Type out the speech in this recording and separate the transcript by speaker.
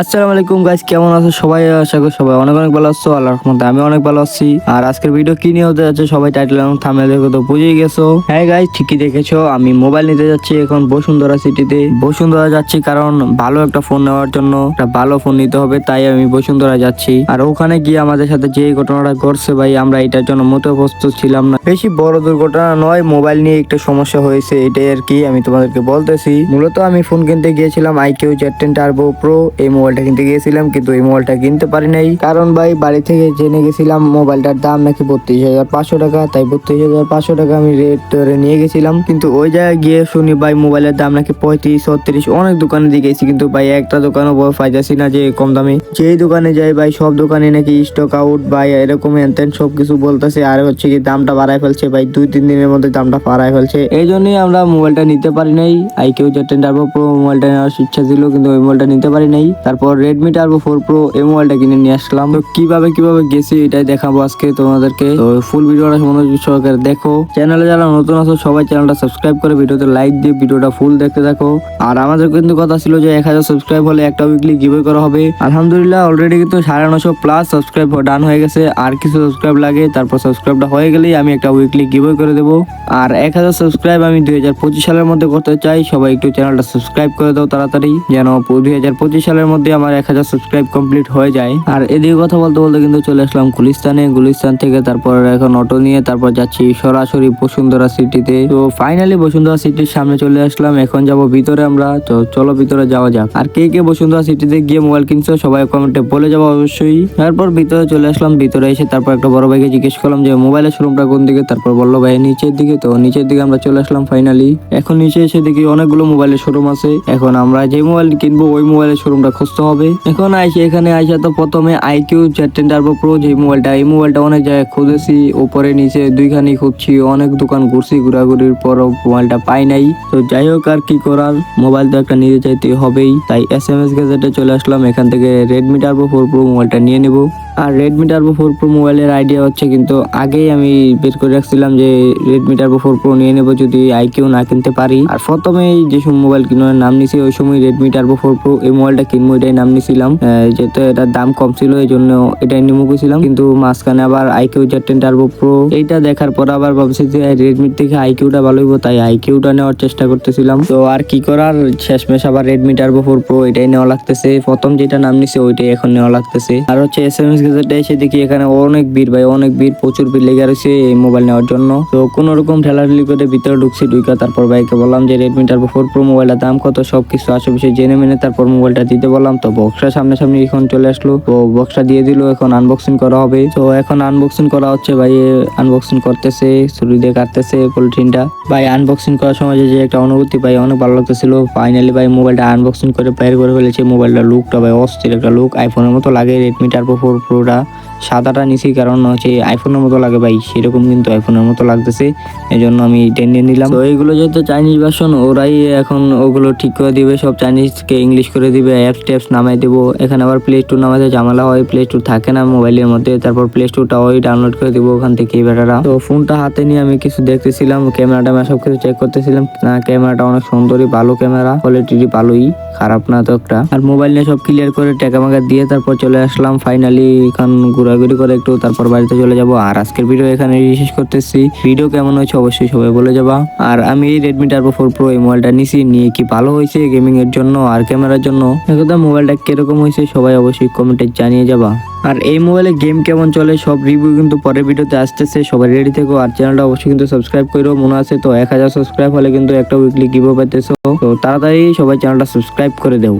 Speaker 1: আসসালামু আলাইকুম গাইস কেমন আছো? সবাই আশা করি সবাই অনেক অনেক ভালো আছো, আল্লাহর রহমতে আমি অনেক ভালো আছি। আর আজকের ভিডিও কি নিয়ে হতে যাচ্ছে সবাই টাইটেল এবং থামলে দেখে তো বুঝেই গেছো। হ্যাঁ গাইস ঠিকই দেখেছ, আমি মোবাইল নিতে যাচ্ছি এখন বসুন্ধরা সিটিতে বসুন্ধরা যাচ্ছি কারণ ভালো একটা ফোন নেওয়ার জন্য, একটা ভালো ফোন নিতে হবে, তাই আমি বসুন্ধরা যাচ্ছি। আর ওখানে গিয়ে আমাদের সাথে যে ঘটনাটা ঘটছে ভাই, আমরা এটার জন্য মতো প্রস্তুত ছিলাম না। বেশি বড় দুর্ঘটনা নয় মোবাইল নিয়ে একটু সমস্যা হয়েছে, এটাই আর কি আমি তোমাদেরকে বলতেছি। মূলত আমি ফোন কিনতে গিয়েছিলাম iQOO Z ten turbo pro এই মোবাইলটা কিনতে গিয়েছিলাম, কিন্তু এই মোবাইলটা কিনতে পারি নাই কারণ ভাই, বাড়ি থেকে জেনে গেছিলাম মোবাইলটার দাম নাকি বত্রিশ হাজার পাঁচশো টাকা। তাই বত্রিশ হাজার পাঁচশো টাকা আমি রেট ধরে নিয়ে গেছিলাম। কিন্তু ওই জায়গায় গিয়ে শুনি ভাই মোবাইলের দাম নাকি পঁয়ত্রিশ, ছত্রিশ। অনেক দোকানে দিয়ে গেছি, কিন্তু ভাই, একটা দোকানও পাইতেছি না যে কম দামে। যেই দোকানে যাই ভাই, সব দোকানে নাকি স্টক আউট ভাই, এরকম হ্যান সব কিছু বলতেছে। আর হচ্ছে কি, দামটা বাড়ায় ফেলছে ভাই, দুই, তিন দিনের মধ্যে দামটা বাড়ায় ফেলছে। এই জন্যই আমরা মোবাইলটা নিতে পারি নাই। IQOO Z ten turbo pro মোবাইলটা নেওয়ার ইচ্ছা ছিল, কিন্তু ওই মোবাইলটা নিতে পারি নাই। তারপর রেডমি টার্বো ফোর প্রো এই মোবাইলটা কিনে নিয়ে আসলাম। তো কীভাবে কীভাবে গেছি এটাই দেখাবো আজকে তোমাদেরকে। তো ফুল ভিডিওটা মনোযোগ সহকারে দেখো। চ্যানেলে যারা নতুন আছো, সবাই চ্যানেলটা সাবস্ক্রাইব করে ভিডিওতে লাইক দিয়ে ভিডিওটা ফুল দেখতে থাকো। আর আমাদের কিন্তু কথা ছিল যে এক হাজার সাবস্ক্রাইব হলে একটা উইকলি গিভে করা হবে। আলহামদুলিল্লাহ অলরেডি কিন্তু সাড়ে নশো প্লাস সাবস্ক্রাইব ডান হয়ে গেছে। আর কিছু সাবস্ক্রাইব লাগে, তারপর সাবস্ক্রাইবটা হয়ে গেলেই আমি একটা উইকলি গিভে করে দেবো। আর এক হাজার সাবস্ক্রাইব আমি দুই হাজার পঁচিশ সালের মধ্যে করতে চাই। সবাই একটু চ্যানেলটা সাবস্ক্রাইব করে দাও তাড়াতাড়ি, যেন দুই হাজার পঁচিশ সালের মধ্যে আমার এক হাজার সাবস্ক্রাইব কমপ্লিট হয়ে যায়। আর এদিকে কথা বলতে বলতে কিন্তু চলে আসলাম গুলিস্তানে। গুলিস্তান থেকে তারপর এখন অটো নিয়ে তারপর যাচ্ছি সরাসরি বসুন্ধরা সিটিতে তো ফাইনালি বসুন্ধরা সিটির সামনে চলে আসলাম। এখন যাব ভিতরে আমরা। তো চলো ভিতরে যাওয়া যাক। আর কে কে বসুন্ধরা সিটিতে গিয়ে মোবাইল কিনছো সবাই কমেন্টে বলে যাব অবশ্যই। তারপর ভিতরে চলে আসলাম। ভিতরে এসে তারপর একটা বড় ভাইকে জিজ্ঞেস করলাম যে মোবাইলের শোরুমটা কোন দিকে? তারপর বলল, ভাই, নিচের দিকে। তো নিচের দিকে আমরা চলে আসলাম ফাইনালি এখন নিচে এসে দেখি অনেকগুলো মোবাইলের শোরুম আছে। এখন আমরা যে মোবাইল কিনবো, ওই মোবাইলের শোরুমটা খুঁজতে হবে। এখন আইসি, এখানে আইসা তো প্রথমে আইকিউ চ্যাটেন টার্বো প্রো যে মোবাইলটা এই মোবাইলটা অনেক জায়গায় খুঁজেছি। উপরে নিচে দুইখানি খুঁজছি, অনেক দোকান ঘুরছি, ঘোরাঘুরির পর মোবাইলটা পাই নাই। তো যাই হোক, আর কি করার? মোবাইল তো একটা নিতে চাইতে হবেই। তাই এস এম এস গ্যাজেটে চলে আসলাম, এখান থেকে রেডমি টার্বো ফোর প্রো মোবাইলটা নিয়ে নেব। আর রেডমি টার্বো ফোর প্রো মোবাইলের আইডিয়া হচ্ছে কিন্তু আগেই আমি বের করে রাখছিলাম যে রেডমি টার্বো ফোর প্রো নিয়ে নেব যদি আই আইকিউ না কিনতে পারি। আর প্রথমে যেসব মোবাইল কিনার নাম নিছি, ওই সময় রেডমি টার্বো ফোর প্রো এই মোবাইলটা কিনবো এটাই নাম নিছিলাম। যেহেতু এটার দাম কম ছিল, এই জন্য এটাই নিমু গেছিলাম কিন্তু মাঝখানে আবার I iQOO Z ten turbo pro এইটা দেখার পর আবার ভাবছি যে রেডমির থেকে আই আইকিউটা ভালো হইব, তাই আই আইকিউটা নেওয়ার চেষ্টা করতেছিলাম। তো আর কি করার? শেষমেশ আবার রেডমি টার্বো ফোর প্রো এটাই নেওয়া লাগতেছে। প্রথম যেটা নাম নিছে, ওইটাই এখন নেওয়া লাগতেছে। আর হচ্ছে এস এম এস এসে দেখি এখানে অনেক ভিড় ভাই, অনেক ভিড়, প্রচুর ভিড় লেগে রয়েছে এই মোবাইল নেওয়ার জন্য। তো কোন রকম ঠেলাঠেলি করে ভিতরে ঢুকছি, ঢুকা তারপর ভাইকে বললাম যে রেডমি টার্বো ফোর প্রো মোবাইলের দাম কত সব কিছু আশেপাশে জেনে মেনে তারপর মোবাইলটা দিতে বললাম। তো বক্সটা সামনে সামনে এখন চলে আসলো, তো বক্সটা দিয়ে দিল, এখন আনবক্সিং করা হবে। তো এখন আনবক্সিং করা হচ্ছে ভাই আনবক্সিং করতেছে, ছুরি দিয়ে কাটতেছে পলিথিনটা ভাই আনবক্সিং করার সময় যে একটা অনুভূতি ভাই, অনেক ভালো লাগতেছিল। ফাইনালি ভাই মোবাইলটা আনবক্সিং করে বাইর করে ফেলেছে। মোবাইলটা লুকটা ভাই অস্থির একটা লুক আইফোনের মতো লাগে রেডমি টার্বো ফোর প্রোটা সাদাটা নিছি, কারণ হচ্ছে আইফোনের মতো লাগে ভাই, সেরকম কিন্তু আইফোনের মতো লাগতেছে এই জন্য আমি টেনে নিলাম। তো এইগুলো যেহেতু চাইনিজ ভার্সন ওরাই এখন ওগুলো ঠিক করে দিবে, সব চাইনিজকে ইংলিশ করে দিবে অ্যাপস ট্যাপস নামাই দেবো। এখানে আবার প্লে স্টোর নামাতে ঝামেলা হয় প্লে স্টোর থাকে না মোবাইলের মধ্যে, তারপর প্লে স্টোরটা ওই ডাউনলোড করে দিব ওখান থেকে বেটারা। তো ফোনটা হাতে নিয়ে আমি কিছু দেখতেছিলাম ক্যামেরা ট্যামেরা সব কিছু চেক করতেছিলাম। ক্যামেরাটা অনেক সুন্দরই, ভালো ক্যামেরা কোয়ালিটি ভালোই, খারাপ না তো একটা। আর মোবাইল নিয়ে সব ক্লিয়ার করে টাকা মাকা দিয়ে তারপর চলে আসলাম ফাইনালি এখন ঘোরাঘুরি করে একটু তারপর বাড়িতে চলে যাব। আর আজকের ভিডিও এখানে শেষ করতেছি। ভিডিও কেমন হয়েছে অবশ্যই সবাই বলে যাবা। আর আমি এই রেডমি টার্বো ফোর প্রো এই মোবাইলটা নিছি। নিয়ে কি ভালো হয়েছে গেমিং এর জন্য আর ক্যামেরার জন্য? একদম মোবাইলটা কীরকম হয়েছে সবাই অবশ্যই কমেন্টে জানিয়ে যাবা। আর এই মোবাইলে গেম কেমন চলে সব রিভিউ কিন্তু পরের ভিডিওতে আসতেছে। সবাই রেডি থেকো। আর চ্যানেলটা অবশ্যই কিন্তু সাবস্ক্রাইব করো মনে আছে তো, এক হাজার সাবস্ক্রাইব হলে কিন্তু একটা উইকলি গিভও পেতেছো তো তাড়াতাড়ি সবাই চ্যানেলটা সাবস্ক্রাইব করে দেও।